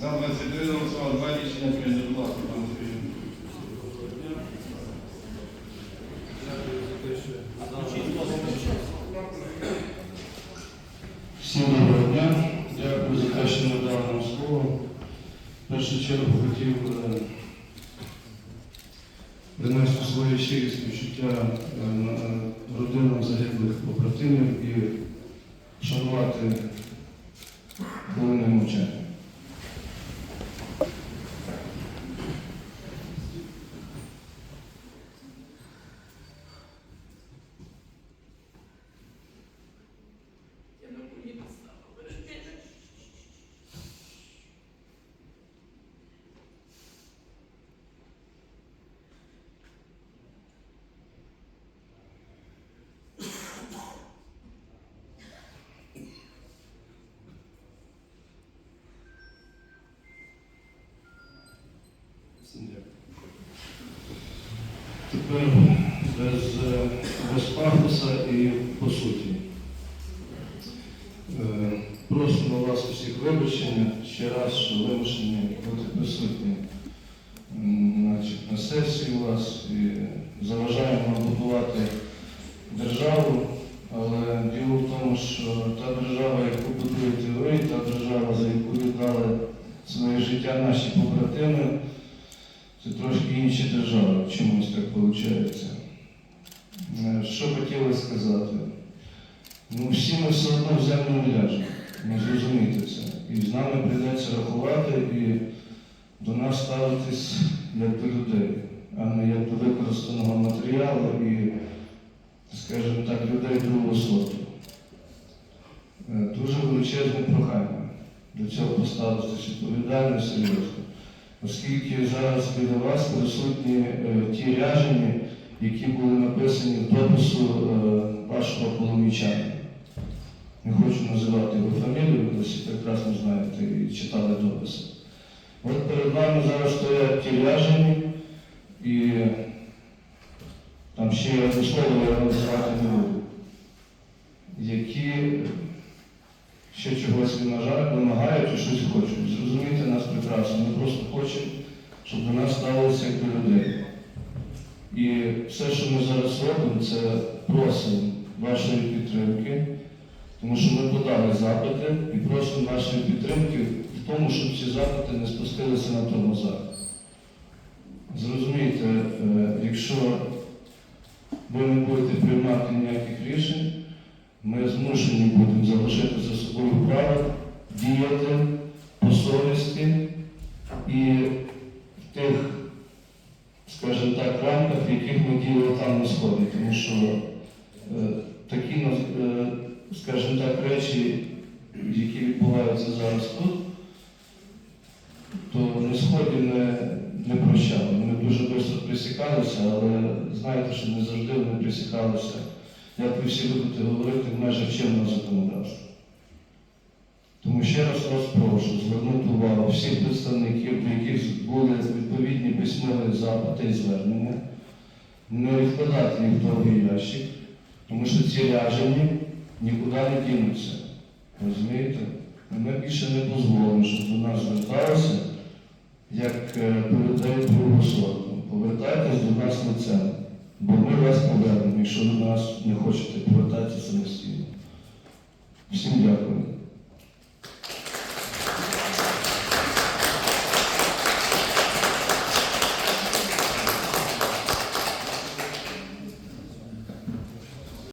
За 23 голосували, два рішення прийнято. Будь ласка, пане Сергію. Всім доброго дня. Дякую за те, що надали нам слово. В першу чергу хотів е, принести своє щирі співчуття е, родинам загиблих побратимів і вшанувати хвилиною мовчання. Тепер без, е, без пафоса і по суті. Е, Просимо вас усіх вибачення ще раз, що вимушені бути присутні значить, на сесії у вас і заважаємо вам будувати державу, але діло в тому, що та держава, яку будуєте ви, та держава, за яку віддали своє життя наші побратими, це трошки інші держави, чомусь так виходить. Е, Що хотіли сказати? Ну, всі ми все одно в землю не ляжемо. Не зрозумієте це. І з нами прийдеться рахувати і до нас ставитись як до людей, а не як до використаного матеріалу і, скажімо так, людей другого сорту. Е, Дуже величезне прохання до цього поставитися відповідально серйозно, оскільки зараз біля вас присутні е, ті ряжені, які були написані в допису е, вашого полумічання. Не хочу називати його фамілію, ви всі прекрасно знаєте і читали дописи. От перед вами зараз стоять ті ряжені, і там ще одне слово, я вам називати не буду, які ще чогось вимагають і щось хочуть. Зрозумійте нас прекрасно. Ми просто хочемо, щоб до нас ставилися як до людей. І все, що ми зараз робимо, це просимо вашої підтримки, тому що ми подали запити і просимо вашої підтримки в тому, щоб ці запити не спустилися на тормозах. Зрозумійте, е, якщо ви не будете приймати ніяких рішень, ми змушені будемо залишити за собою право діяти по совісті і в тих скажімо так, рамках, в яких ми діяли там на сході, тому що е, такі, е, скажімо так, речі, які відбуваються зараз тут, то на сході не, не прощали. Ми дуже швидко присікалися, але знаєте, що не завжди вони присікалися, як ви всі будете говорити, в межах чинного законодавства. Тому ще раз вас прошу звернути увагу всіх представників, до яких були відповідні письмові запити і звернення, не відкладати їх в довгий ящик, тому що ці ряжені нікуди не дінуться. Розумієте? Ми більше не дозволимо, щоб до нас зверталися як е, до людей другого сорту. Повертайтесь до нас лицем, бо ми вас повернемо, якщо до нас не хочете повертатися самостійно. Всім дякую.